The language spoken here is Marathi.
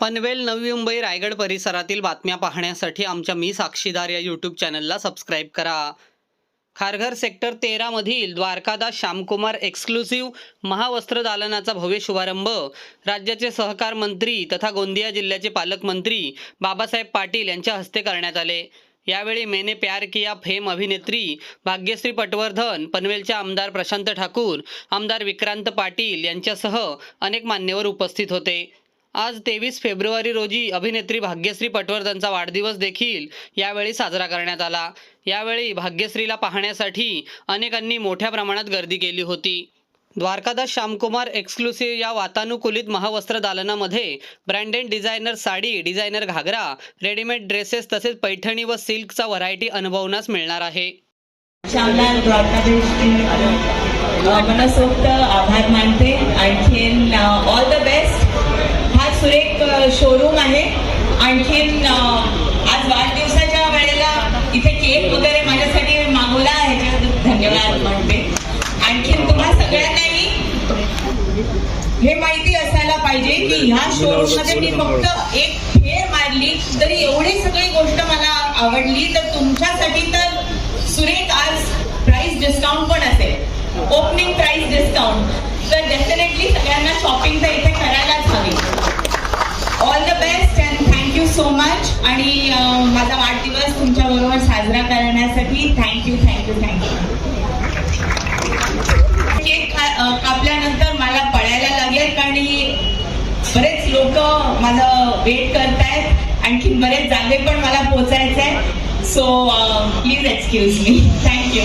पनवेल नवी मुंबई रायगड परिसरातील बातम्या पाहण्यासाठी आमच्या मी साक्षीदार या यूट्यूब चॅनलला सबस्क्राईब करा. खारघर सेक्टर तेरामधील द्वारकादास श्यामकुमार एक्सक्लुसिव्ह महावस्त्र दालनाचा भव्य शुभारंभ. राज्याचे सहकार मंत्री तथा गोंदिया जिल्ह्याचे पालकमंत्री बाबासाहेब पाटील यांच्या हस्ते करण्यात आले. यावेळी मेने प्यार किया फेम अभिनेत्री भाग्यश्री पटवर्धन पनवेलचे आमदार प्रशांत ठाकूर आमदार विक्रांत पाटील यांच्यासह अनेक मान्यवर उपस्थित होते. आज तेवीस फेब्रुवारी रोजी अभिनेत्री भाग्यश्री पटवर्धनचा वाढदिवस देखील यावेळी साजरा करण्यात आला. यावेळी भाग्यश्रीला पाहण्यासाठी अनेकांनी मोठ्या प्रमाणात गर्दी केली होती. द्वारकादास श्यामकुमार एक्सक्लुसिव्ह या वातानुकूलित महावस्त्र दालनामध्ये branded designer sari designer ghagra readymade dresses तसेच पैठणी व सिल्कचा व्हरायटी अनुभवण्यास मिळणार आहे. श्यामलाल मनसोक्त आभार मानते. आणखी शोरूम आहे. आणखीन आज वाढदिवसाच्या वेळेला इथे केक वगैरे माझ्यासाठी मागवला ह्याच्याबद्दल धन्यवाद म्हणते. आणखीन तुम्हा सगळ्यांनाही हे माहिती असायला पाहिजे की ह्या शोरूममध्ये मी फक्त एक फेर मारली तरी एवढी सगळी गोष्ट मला आवडली तर तुमच्यासाठी तर सुरेख आज प्राइस डिस्काउंट पण असेल. Opening price discount so much आणि माझा वाढदिवस तुमच्या बरोबर साजरा करण्यासाठी thank you thank you thank you cake कापल्यानंतर मला पळायला लागेल कारण बरेच लोक माझं वेट करतायत. आणखी बरेच जागे पण मला पोचायचे आहे so please excuse me thank you